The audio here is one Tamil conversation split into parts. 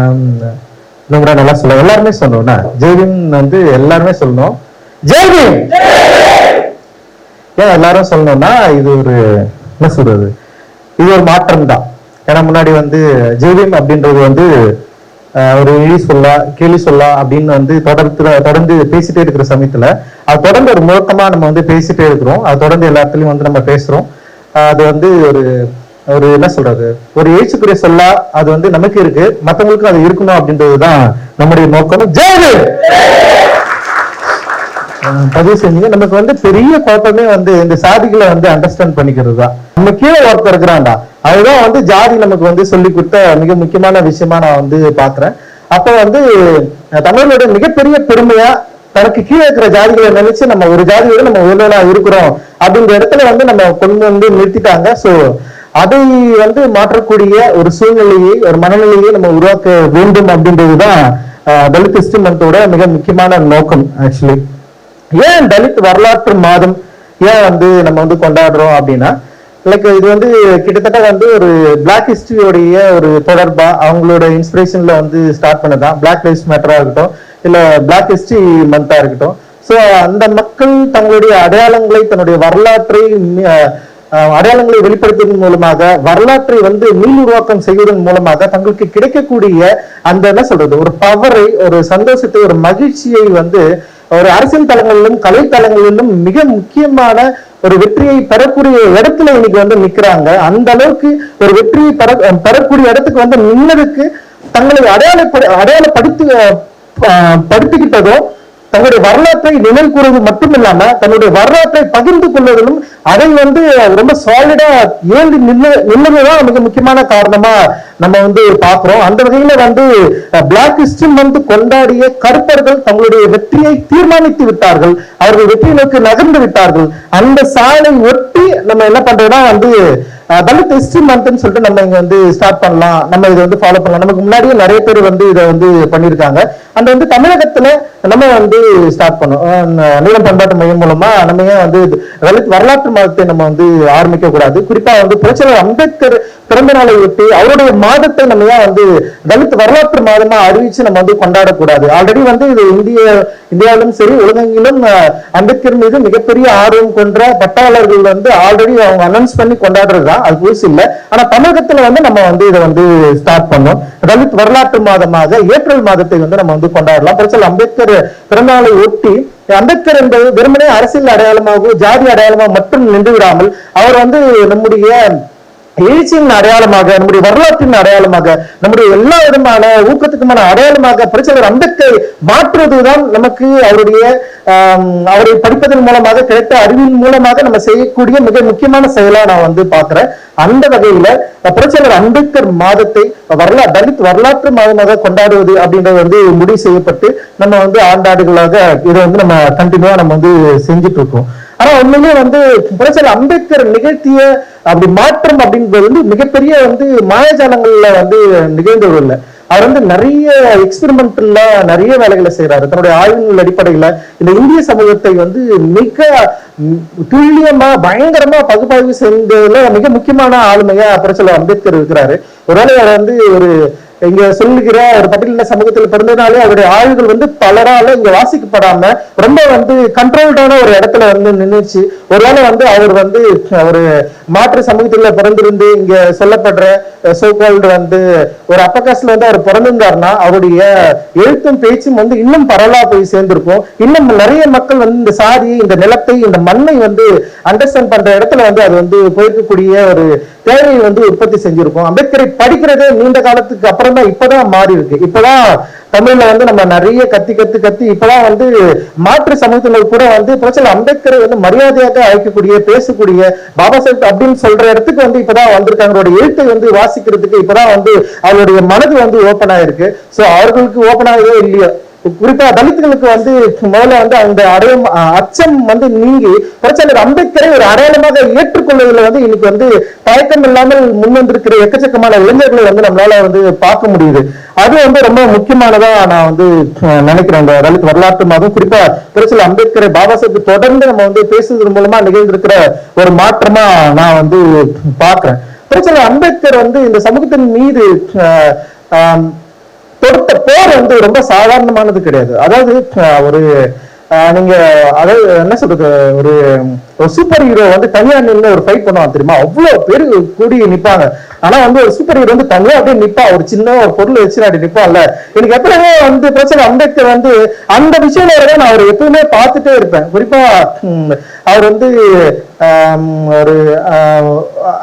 இன்னும் கூட நல்லா சொல்ல எல்லாருமே சொல்லணும்னா ஜெய்வின் வந்து எல்லாருமே சொல்லணும். ஜெய்வின் ஏன் எல்லாரும் சொல்லணும்னா இது ஒரு என்ன சொல்றது? இது ஒரு மாற்றம் தான் ஏன்னா முன்னாடி வந்து ஜெய்வின் அப்படின்றது வந்து ஒரு இழி சொல்லா கேலி சொல்லா அப்படின்னு வந்து தொடர்ந்து தொடர்ந்து பேசிட்டே இருக்கிற சமயத்துல அது தொடர்ந்து ஒரு முழக்கமா நம்ம வந்து பேசிட்டே இருக்கிறோம். அது தொடர்ந்து எல்லாத்துலயும் வந்து நம்ம பேசுறோம். அது வந்து ஒரு ஒரு என்ன சொல்றது ஒரு எழுச்சிக்குரிய சொல்லா அது வந்து நமக்கு இருக்கு மத்தவங்களுக்கும் அது இருக்கணும் அப்படின்றதுதான் நம்முடைய நோக்கம். ஜெயது பதிவு செஞ்சீங்க. நமக்கு வந்து பெரிய குழப்பமே வந்து இந்த சாதிகளை வந்து அண்டர்ஸ்டாண்ட் பண்ணிக்கிறது தான் நம்ம கீழே ஒருத்தர் இருக்கிறான்டா. அதுதான் வந்து ஜாதி நமக்கு வந்து சொல்லி கொடுத்த மிக முக்கியமான விஷயமா நான் வந்து பாக்குறேன் அப்ப வந்து தமிழோட மிகப்பெரிய பெருமையா தனக்கு கீழே இருக்கிற ஜாதிகளை நினைச்சு நம்ம ஒரு ஜாதியோட நம்ம உயர்வலா இருக்கிறோம் அப்படின்ற இடத்துல வந்து நம்ம கொண்டு வந்து நிறுத்திட்டாங்க. சோ அதை வந்து மாற்றக்கூடிய ஒரு சூழ்நிலையை ஒரு மனநிலையை நம்ம உருவாக்க வேண்டும் அப்படின்றதுதான் தலித் தலித் மந்தோட மிக முக்கியமான நோக்கம் ஆக்சுவலி ஏன் தலித் வரலாற்று மாதம் ஏன் வந்து நம்ம வந்து கொண்டாடுறோம் அப்படின்னா லைக் இது வந்து கிட்டத்தட்ட வந்து ஒரு பிளாக் ஹிஸ்டரியோடைய ஒரு தொடர்பா அவங்களோட இன்ஸ்பிரேஷன்ல வந்து ஸ்டார்ட் பண்ணதான் பிளாக் லைஃப் மேட்டரா இருக்கட்டும் இல்ல பிளாக் ஹிஸ்டரி மந்தா இருக்கட்டும். ஸோ அந்த மக்கள் தங்களுடைய அடையாளங்களை தன்னுடைய வரலாற்றை அடையாளங்களை வெளிப்படுத்துவதன் மூலமாக வரலாற்றை வந்து மீள் உருவாக்கம் செய்வதன் மூலமாக தங்களுக்கு கிடைக்கக்கூடிய அந்த என்ன சொல்றது ஒரு பவரை ஒரு சந்தோஷத்தை ஒரு மகிழ்ச்சியை வந்து ஒரு அரசியல் தளங்களிலும் கலை தளங்களிலும் மிக முக்கியமான ஒரு வெற்றியை பெறக்கூடிய இடத்துல இன்னைக்கு வந்து நிக்கிறாங்க. அந்த அளவுக்கு ஒரு வெற்றியை பெற பெறக்கூடிய இடத்துக்கு வந்து நின்னதுக்கு தங்களை அடையாளப்படு அடையாளப்படுத்தி அஹ், படுத்திக்கிட்டதும் தன்னுடைய வரலாற்றை நினைவு கூறுவது மட்டும் இல்லாம தன்னுடைய வரலாற்றை பகிர்ந்து கொள்வதிலும் அதை வந்து ரொம்ப சாலிடா ஏந்தி நின்று நின்னதுதான் மிக முக்கியமான காரணமா நம்ம வந்து பாக்குறோம் அந்த வகையில வந்து பிளாக் ஹிஸ்டரி வந்து கொண்டாடிய கருப்பர்கள் தங்களுடைய வெற்றியை தீர்மானித்து விட்டார்கள். அவர்கள் வெற்றி நோக்கி நகர்ந்து விட்டார்கள். அந்த சாலை ஒட்டி நம்ம என்ன பண்றோம்னா வந்து அஹ், தலித் மந்த்னு சொல்லிட்டு நம்ம இங்க வந்து ஸ்டார்ட் பண்ணலாம். நம்ம இதை வந்து ஃபாலோ பண்ணலாம். நமக்கு முன்னாடியே நிறைய பேர் வந்து இதை வந்து பண்ணியிருக்காங்க. அந்த வந்து தமிழகத்துல நம்ம வந்து ஸ்டார்ட் பண்ணோம். நீளம் பண்பாட்டு மையம் மூலமா நம்ம ஏன் வந்து இது தலித் வரலாற்று மாதத்தை நம்ம வந்து ஆரம்பிக்க கூடாது. குறிப்பா வந்து புரட்சியாளர் அம்பேத்கர் பிறந்த நாளை ஒட்டி அவருடைய மாதத்தை நம்ம ஏன் வந்து தலித் வரலாற்று மாதமா அறிவிச்சு நம்ம வந்து கொண்டாடக்கூடாது. ஆல்ரெடி வந்து இது இந்திய இந்தியாவிலும் சரி உலகெங்கிலும் அம்பேத்கர் மீது மிகப்பெரிய ஆர்வம் கொன்ற பட்டாளர்கள் வந்து ஆல்ரெடி அவங்க அனௌன்ஸ் பண்ணி கொண்டாடுறது? தான் அது புதுசு இல்லை. ஆனா தமிழகத்துல வந்து நம்ம வந்து இதை வந்து ஸ்டார்ட் பண்ணோம். தலித் வரலாற்று மாதமாக ஏப்ரல் மாதத்தை வந்து நம்ம வந்து கொண்டாடலாம். புரட்சியாளர் அம்பேத்கர் பிறந்தநாளை ஒட்டி அம்பேத்கர் என்பது வெறுமனே அரசியல் அடையாளமாகவும் ஜாதி அடையாளமாக மட்டும் நின்று விடாமல் அவர் வந்து நம்முடைய எழுச்சியின் அடையாளமாக நம்முடைய வரலாற்றின் அடையாளமாக நம்முடைய எல்லா விதமான ஊக்கத்துக்குமான அடையாளமாக பிரச்சனை அந்தத்தை மாற்றுவதுதான் நமக்கு அவருடைய அவரை படிப்பதன் மூலமாக கிடைத்த அறிவின் மூலமாக நம்ம செய்யக்கூடிய மிக முக்கியமான செயலா நான் வந்து பாக்குறேன் அந்த வகையில புரட்சியாளர் அம்பேத்கர் மாதத்தை வரலா தலித் வரலாற்று மாதமாக கொண்டாடுவது அப்படின்றது வந்து முடிவு செய்யப்பட்டு நம்ம வந்து ஆண்டாண்டுகளாக இதை வந்து நம்ம கண்டினியூவா நம்ம வந்து செஞ்சுட்டு இருக்கோம். ஆனா உண்மையிலேயே வந்து புரட்சியர் அம்பேத்கர் நிகழ்த்திய அப்படி மாற்றம் அப்படின்றது வந்து மிகப்பெரிய வந்து மாயஜாலங்கள்ல வந்து நிகழ்ந்தது இல்லை. அவர் வந்து நிறைய எக்ஸ்பெரிமெண்ட்ல நிறைய வேலைகளை செய்யறாரு தன்னுடைய ஆய்வுகள் அடிப்படையில இந்த இந்திய சமூகத்தை வந்து மிக துல்லியமா பயங்கரமா பகுப்பாய்வு செய்ததுல மிக முக்கியமான ஆளுமையா புரட்சியாளர் அம்பேத்கர் இருக்கிறாரு. ஒருவேளை அவர் வந்து ஒரு இங்க சொல்லுகிற ஒரு பட்டியலின சமூகத்தில் பிறந்ததுனாலே அவருடைய ஆய்வுகள் வந்து பலரால இங்க வாசிக்கப்படாம ரொம்ப வந்து கண்ட்ரோல்டான ஒரு இடத்துல வந்து நின்றுச்சு ஒருவேளை வந்து அவர் வந்து ஒரு மாற்று சமூகத்துல பிறந்திருந்து இங்க சொல்லப்படுற சோகால்டு வந்து ஒரு அப்பகாஸ்ல வந்து அவர் பிறந்திருந்தாருன்னா அவருடைய எழுத்தும் பேச்சும் வந்து இன்னும் பரவலா போய் சேர்ந்திருக்கும். இன்னும் நிறைய மக்கள் வந்து இந்த சாதியை இந்த நிலத்தை இந்த மண்ணை வந்து அண்டர்ஸ்டாண்ட் பண்ற இடத்துல வந்து அது வந்து போயிருக்கக்கூடிய ஒரு தேவையை வந்து உற்பத்தி செஞ்சிருக்கும். அம்பேத்கரை படிக்கிறதே நீண்ட காலத்துக்கு அப்புறம் தான் இப்பதான் மாறி இருக்கு இப்பதான் தமிழ்ல வந்து நம்ம நிறைய கத்தி கத்து கத்தி இப்பதான் வந்து மாற்று சமூகத்தினர் கூட வந்து பிரச்சனை அம்பேத்கரை வந்து மரியாதையாக அழைக்கக்கூடிய பேசக்கூடிய பாபா சாஹிப் அப்படின்னு சொல்ற இடத்துக்கு வந்து இப்பதான் வந்திருக்காங்க. அவருடைய எழுத்தை வந்து வாசிக்கிறதுக்கு இப்பதான் வந்து அவருடைய மனது வந்து ஓப்பன் ஆயிருக்கு. சோ அவர்களுக்கு ஓப்பன் ஆகவே இல்லையோ? குறிப்பா தலித்துகளுக்கு வந்து முதல்ல வந்து அந்த அடையம் அச்சம் வந்து நீங்கி புரட்சியாளர் அம்பேத்கரை ஒரு அடையாளமாக ஏற்றுக்கொள்வதில் வந்து இன்னைக்கு வந்து தயக்கம் இல்லாமல் முன்வந்திருக்கிற எக்கச்சக்கமான இளைஞர்களை வந்து நம்மளால வந்து பார்க்க முடியுது. அது வந்து ரொம்ப முக்கியமானதா நான் வந்து நினைக்கிறேன். இந்த தலித் வரலாற்று மாதம் குறிப்பா புரட்சியாளர் அம்பேத்கரை பாபா சாஹிப் தொடர்ந்து நம்ம வந்து பேசுவதன் மூலமா நிகழ்ந்திருக்கிற ஒரு மாற்றமா நான் வந்து பாக்குறேன் புரட்சியாளர் அம்பேத்கர் வந்து இந்த சமூகத்தின் மீது தொடுத்த போர் வந்து ரொம்ப சாதாரணமானது கிடையாது. அதாவது ஒரு நீங்க அதாவது என்ன சொல்றது ஒரு ஒரு சூப்பர் ஹீரோ வந்து தனியா நின்று ஒரு ஃபைட் பண்ணுவான் தெரியுமா? அவ்வளவு பேர் கூடி நிப்பாங்க. ஆனா வந்து ஒரு சூப்பர் ஹீரோ வந்து தனியா அப்படியே நிப்பா. ஒரு சின்ன ஒரு பொருள் வச்சு அப்படி நிப்பான்ல. எனக்கு எப்பவுமே வந்து பிரச்சனை அம்பேத்கர் வந்து அந்த விஷயம் நான் அவர் எப்பவுமே பார்த்துட்டே இருப்பேன். குறிப்பா அவர் வந்து ஒரு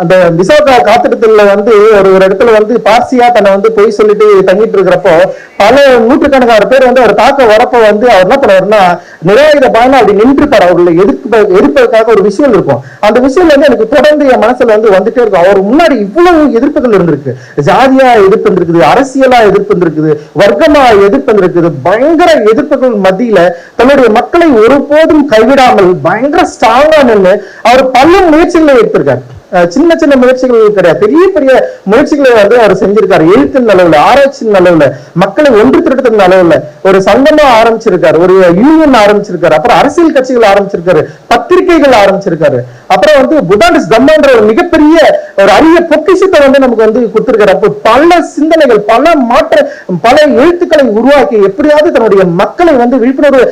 அந்த விசாகா காத்திரத்துல வந்து ஒரு ஒரு இடத்துல வந்து பார்சியா தன்னை வந்து பொய் சொல்லிட்டு தங்கிட்டு இருக்கிறப்போ பல நூற்றுக்கணக்கான பேர் வந்து அவர் தாக்க வரப்போ வந்து அவர் என்ன பண்ணுவாருன்னா நிராயுத பயணம் அப்படி நின்றுப்பார். அவர்களை எதிர்ப்பு எதிர்ப்பதற்காக ஒரு விஷயம் இருக்கும். அந்த விஷயம் வந்து எனக்கு தொடர்ந்து என் மனசுல வந்து வந்துட்டே இருக்கும். அவர் முன்னாடி இவ்வளவு எதிர்ப்புகள் இருந்திருக்கு. ஜாதியா எதிர்ப்பு இருந்திருக்குது அரசியலா எதிர்ப்பு இருந்திருக்குது வர்க்கமா எதிர்ப்பு இருந்திருக்குது. பயங்கர எதிர்ப்புகள் மத்தியில தன்னுடைய மக்களை ஒருபோதும் கைவிடாமல் பயங்கர ஸ்ட்ராங்கா நின்று அவர் பல முயற்சிகளை எடுத்திருக்காரு. சின்ன சின்ன முயற்சிகள் கிடையாது. பெரிய பெரிய முயற்சிகளை வந்து அவர் செஞ்சிருக்காரு. எழுத்தின் அளவுல ஆராய்ச்சியின் அளவுல மக்களை ஒன்று திரட்டத்தின் அளவுல. ஒரு சங்கமா ஆரம்பிச்சிருக்காரு. ஒரு யூனியன் ஆரம்பிச்சிருக்காரு. அப்புறம் அரசியல் கட்சிகள் ஆரம்பிச்சிருக்காரு. பத்திரிகைகள் ஆரம்பிச்சிருக்காரு. அப்புறம் வந்து புதானிஸ் தம்மன்ற ஒரு மிகப்பெரிய ஒரு அரிய பொக்கிஷத்தை வந்து நமக்கு வந்து கொடுத்திருக்காரு. அப்போ பல சிந்தனைகள் பல மாற்ற பல எழுத்துக்களை உருவாக்கி எப்படியாவது தன்னுடைய மக்களை வந்து விழிப்புணர்வு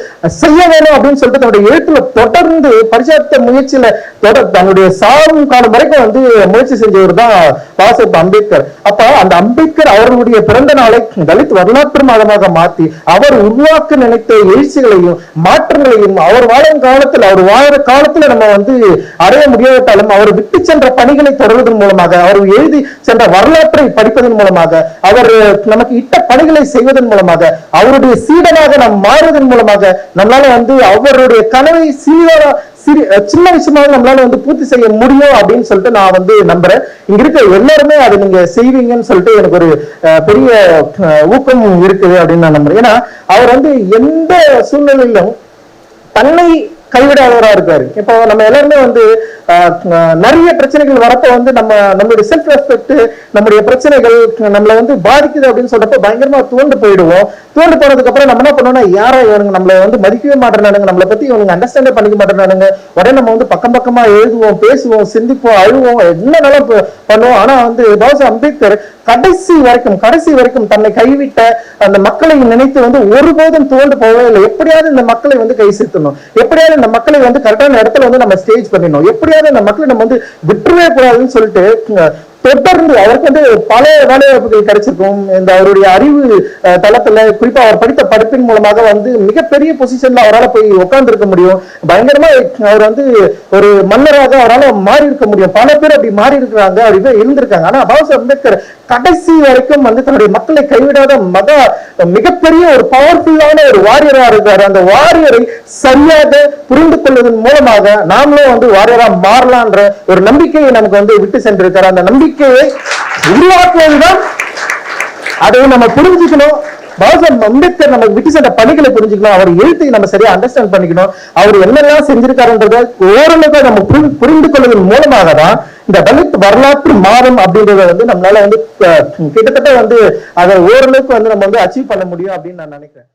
செய்ய வேணும் அப்படின்னு சொல்லிட்டு தன்னுடைய எழுத்துல தொடர்ந்து பரிசாத்த முயற்சியில தொடர் தன்னுடைய சாரும் காலம் வரைக்கும் வந்து முயற்சி செஞ்சவர் தான் பாசப் அம்பேத்கர். அப்ப அந்த அம்பேத்கர் அவர்களுடைய பிறந்த நாளை தலித் வரலாற்று மாதமாக மாத்தி அவர் உருவாக்க நினைத்த எழுச்சிகளையும் மாற்றங்களையும் அவர் வாழும் காலத்தில் அவர் வாழற காலத்துல நம்ம வந்து அடைய முடியாவிட்டாலும் அவர் விட்டு சென்ற பணிகளை தொடர்வதன் மூலமாக அவர் எழுதி சென்ற வரலாற்றை படிப்பதன் மூலமாக அவர் நமக்கு இட்ட பணிகளை செய்வதன் மூலமாக அவருடைய சீடனாக நாம் மாறுவதன் மூலமாக நம்மளால வந்து அவருடைய கனவை சீரா சிறி சின்ன விஷயமாக நம்மளால வந்து பூர்த்தி செய்ய முடியும் அப்படின்னு சொல்லிட்டு நான் வந்து நம்புறேன். இங்க இருக்க எல்லாருமே அதை நீங்க செய்வீங்கன்னு சொல்லிட்டு எனக்கு ஒரு அஹ், பெரிய அஹ், ஊக்கம் இருக்குது அப்படின்னு நான் நம்புறேன். ஏன்னா அவர் வந்து எந்த சூழ்நிலையிலும் தன்னை கைவிடாதவரா இருக்காரு. இப்போ நம்ம எல்லாருமே வந்து நிறைய பிரச்சனைகள் வரப்ப வந்து நம்ம நம்மளுடைய செல்ஃப் ரெஸ்பெக்ட் நம்முடைய பிரச்சனைகள் நம்மளை வந்து பாதிக்குது அப்படின்னு சொல்றப்ப பயங்கரமா தோண்டு போயிடுவோம். தோண்டு போனதுக்கு அப்புறம் நம்ம என்ன பண்ணோம்னா யாரா இவனுங்க நம்மளை வந்து மதிக்கவே மாட்டேறானுங்க நம்மளை பத்தி இவனுங்க அண்டர்ஸ்டாண்டே பண்ணிக்க மாட்டேறானுங்க. உடனே நம்ம வந்து பக்கம் பக்கமா எழுதுவோம் பேசுவோம் சிந்திப்போம் அழுவோம் என்னென்னலாம் ப- பண்ணுவோம். ஆனா வந்து பாபா அம்பேத்கர் கடைசி வரைக்கும் கடைசி வரைக்கும் தன்னை கைவிட்ட அந்த மக்களை நினைத்து வந்து ஒருபோதும் தோண்டு போகவே இல்லை. எப்படியாவது இந்த மக்களை வந்து கை சேர்த்தணும் எப்படியாவது இந்த மக்களை வந்து கரெக்டான இடத்துல வந்து நம்ம ஸ்டேஜ் பண்ணிடணும். எப்படியாவது இந்த மக்களை நம்ம வந்து விட்டுறவே கூடாதுன்னு சொல்லிட்டு தொடர்ந்து அவருக்கு வந்து பல வேலைவாய்ப்புகள் கிடைச்சிருக்கும். இந்த அவருடைய அறிவு அஹ், தளத்துல குறிப்பா அவர் படித்த படிப்பின் மூலமாக வந்து மிகப்பெரிய பொசிஷன்ல அவரால் போய் உட்கார்ந்து இருக்க முடியும். பயங்கரமா அவர் வந்து ஒரு மன்னராக அவரால் மாறி இருக்க முடியும். பல பேர் அப்படி மாறி இருக்கிறாங்க அப்படி இருந்திருக்காங்க. ஆனா பாபா அம்பேத்கர் கடைசி வரைக்கும் வந்து தன்னுடைய மக்களை கைவிடாத மத மிகப்பெரிய ஒரு பவர்ஃபுல்லான ஒரு வாரியரா இருக்காரு. அந்த வாரியரை சரியாக புரிந்து கொள்வதன் மூலமாக நாமளும் வந்து வாரியரா மாறலான்ற ஒரு நம்பிக்கையை நமக்கு வந்து விட்டு சென்றிருக்காரு. அந்த நம்பிக்கையை உருவாக்குவதுதான் அதை நம்ம புரிஞ்சுக்கணும். பாபாசாஹ் அம்பேத்கர் நம்ம விட்டு சென்ற பணிகளை புரிஞ்சுக்கணும். அவர் எழுத்தை நம்ம சரியா அண்டர்ஸ்டாண்ட் பண்ணிக்கணும். அவர் என்னெல்லாம் செஞ்சிருக்காருன்றத ஓரளவுக்கு நம்ம புரிந்து கொள்வதன் மூலமாக தான் இந்த தலித் வரலாற்று மாதம் அப்படின்றத வந்து நம்மளால வந்து கிட்டத்தட்ட வந்து அதை ஓரளவுக்கு வந்து நம்ம வந்து அச்சீவ் பண்ண முடியும் அப்படின்னு நான் நினைக்கிறேன்.